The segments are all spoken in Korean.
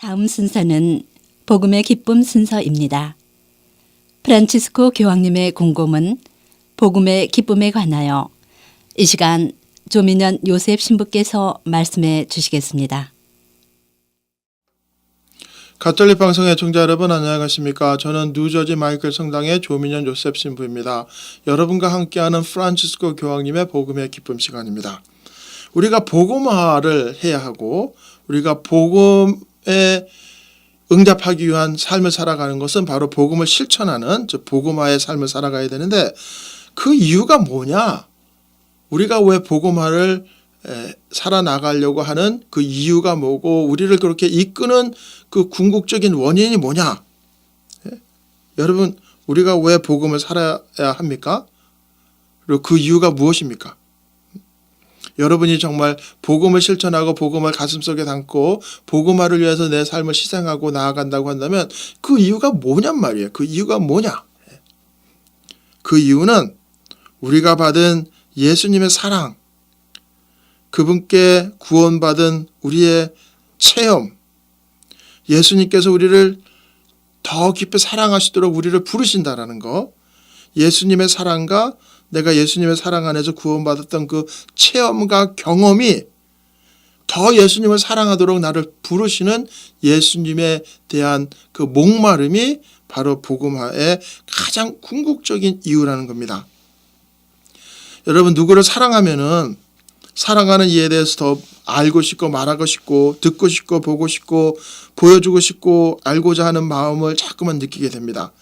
다음 순서는 복음의 기쁨 순서입니다. 프란치스코 교황님의 공고문 복음의 기쁨에 관하여 이 시간 조민현 요셉 신부께서 말씀해 주시겠습니다. 가톨릭 방송의 청자 여러분 안녕하십니까? 저는 뉴저지 마이클 성당의 조민현 요셉 신부입니다. 여러분과 함께하는 프란치스코 교황님의 복음의 기쁨 시간입니다. 우리가 복음화를 해야 하고 우리가 복음에 응답하기 위한 삶을 살아가는 것은 바로 복음을 실천하는 즉 복음화의 삶을 살아가야 되는데 그 이유가 뭐냐? 우리가 왜 복음화를 에, 살아나가려고 하는 그 이유가 뭐고 우리를 그렇게 이끄는 그 궁극적인 원인이 뭐냐? 예? 여러분 우리가 왜 복음을 살아야 합니까? 그리고 그 이유가 무엇입니까? 여러분이 정말 복음을 실천하고 복음을 가슴속에 담고 복음화를 위해서 내 삶을 희생하고 나아간다고 한다면 그 이유가 뭐냔 말이에요. 그 이유가 뭐냐? 예. 그 이유는 우리가 받은 예수님의 사랑, 그분께 구원받은 우리의 체험, 예수님께서 우리를 더 깊이 사랑하시도록 우리를 부르신다라는 거, 예수님의 사랑과 내가 예수님의 사랑 안에서 구원받았던 그 체험과 경험이 더 예수님을 사랑하도록 나를 부르시는 예수님에 대한 그 목마름이 바로 복음화의 가장 궁극적인 이유라는 겁니다. 여러분 누구를 사랑하면은 사랑하는 이에 대해서 더 알고 싶고 말하고 싶고 듣고 싶고 보고 싶고 보여주고 싶고 알고자 하는 마음을 자꾸만 느끼게 됩니다.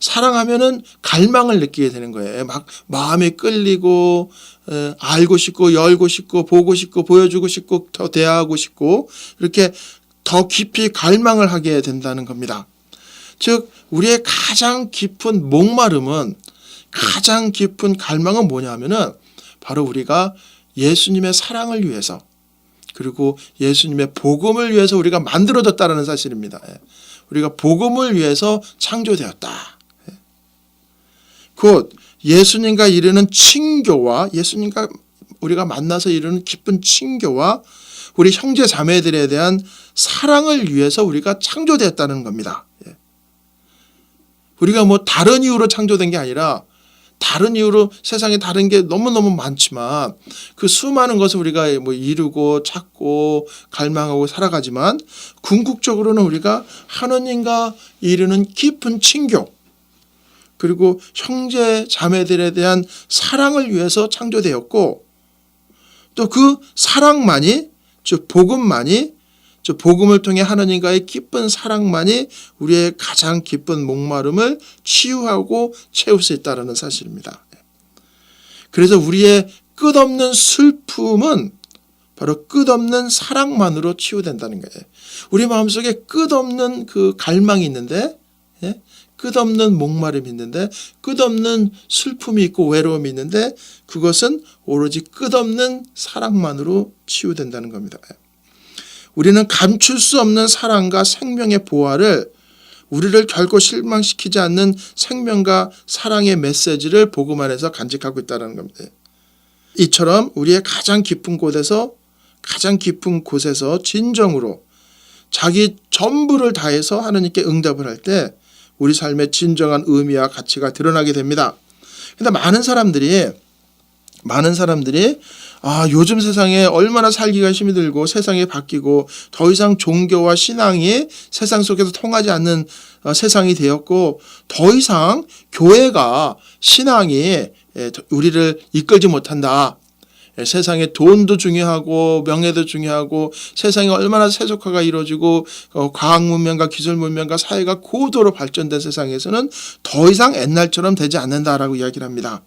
사랑하면은 갈망을 느끼게 되는 거예요. 막 마음이 끌리고 에, 알고 싶고 열고 싶고 보고 싶고 보여주고 싶고 더 대화하고 싶고 이렇게 더 깊이 갈망을 하게 된다는 겁니다. 즉 우리의 가장 깊은 목마름은 가장 깊은 갈망은 뭐냐면은 바로 우리가 예수님의 사랑을 위해서 그리고 예수님의 복음을 위해서 우리가 만들어졌다는 사실입니다. 예. 우리가 복음을 위해서 창조되었다. 예. 곧 예수님과 이르는 친교와 예수님과 우리가 만나서 이루는 기쁜 친교와 우리 형제 자매들에 대한 사랑을 위해서 우리가 창조되었다는 겁니다. 예. 우리가 뭐 다른 이유로 창조된 게 아니라 다른 이유로 세상에 다른 게 너무너무 많지만 그 수많은 것을 우리가 뭐 이루고 찾고 갈망하고 살아가지만 궁극적으로는 우리가 하나님과 이루는 깊은 친교 그리고 형제 자매들에 대한 사랑을 위해서 창조되었고 또 그 사랑만이 즉 복음만이 즉 복음을 통해 하나님과의 기쁜 사랑만이 우리의 가장 기쁜 목마름을 치유하고 채울 수 있다는 사실입니다. 그래서 우리의 끝없는 슬픔은 바로 끝없는 사랑만으로 치유된다는 거예요. 우리 마음속에 끝없는 그 갈망이 있는데 예? 끝없는 목마름이 있는데 끝없는 슬픔이 있고 외로움이 있는데 그것은 오로지 끝없는 사랑만으로 치유된다는 겁니다. 우리는 감출 수 없는 사랑과 생명의 보화를 우리를 결코 실망시키지 않는 생명과 사랑의 메시지를 복음 안에서 간직하고 있다는 겁니다. 이처럼 우리의 가장 깊은 곳에서 가장 깊은 곳에서 진정으로 자기 전부를 다해서 하나님께 응답을 할 때 우리 삶의 진정한 의미와 가치가 드러나게 됩니다. 근데 많은 사람들이 많은 사람들이 아, 요즘 세상에 얼마나 살기가 힘이 들고 세상이 바뀌고 더 이상 종교와 신앙이 세상 속에서 통하지 않는 어, 세상이 되었고 더 이상 교회가 신앙이 예, 우리를 이끌지 못한다. 예, 세상에 돈도 중요하고 명예도 중요하고 세상에 얼마나 세속화가 이루어지고 어, 과학 문명과 기술 문명과 사회가 고도로 발전된 세상에서는 더 이상 옛날처럼 되지 않는다라고 이야기를 합니다.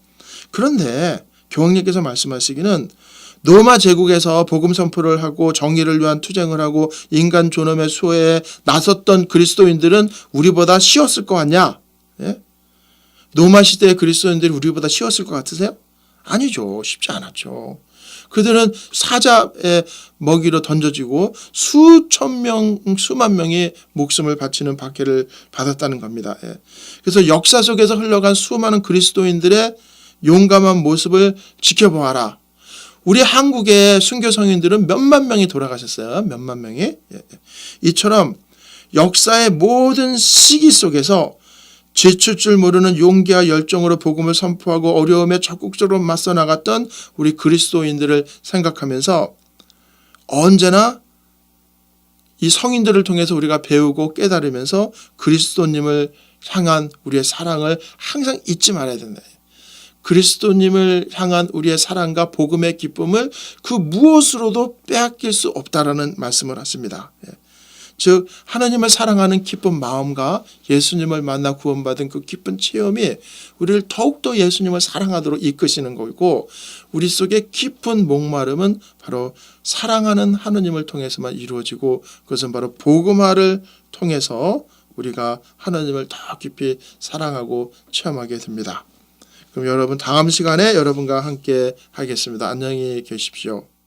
그런데 교황님께서 말씀하시기는 로마 제국에서 복음 선포를 하고 정의를 위한 투쟁을 하고 인간 존엄의 수호에 나섰던 그리스도인들은 우리보다 쉬웠을 것 같냐? 예? 로마 시대의 그리스도인들이 우리보다 쉬웠을 것 같으세요? 아니죠. 쉽지 않았죠. 그들은 사자의 먹이로 던져지고 수천 명, 수만 명이 목숨을 바치는 박해를 받았다는 겁니다. 예. 그래서 역사 속에서 흘러간 수많은 그리스도인들의 용감한 모습을 지켜보아라. 우리 한국의 순교 성인들은 몇만 명이 돌아가셨어요. 몇만 명이. 예, 예. 이처럼 역사의 모든 시기 속에서 지칠 줄 모르는 용기와 열정으로 복음을 선포하고 어려움에 적극적으로 맞서 나갔던 우리 그리스도인들을 생각하면서 언제나 이 성인들을 통해서 우리가 배우고 깨달으면서 그리스도님을 향한 우리의 사랑을 항상 잊지 말아야 된다. 그리스도님을 향한 우리의 사랑과 복음의 기쁨을 그 무엇으로도 빼앗길 수 없다라는 말씀을 하십니다. 예. 즉 하나님을 사랑하는 기쁜 마음과 예수님을 만나 구원받은 그 기쁜 체험이 우리를 더욱더 예수님을 사랑하도록 이끄시는 거고 우리 속에 깊은 목마름은 바로 사랑하는 하나님을 통해서만 이루어지고 그것은 바로 복음화를 통해서 우리가 하나님을 더 깊이 사랑하고 체험하게 됩니다. 그럼 여러분 다음 시간에 여러분과 함께 하겠습니다. 안녕히 계십시오.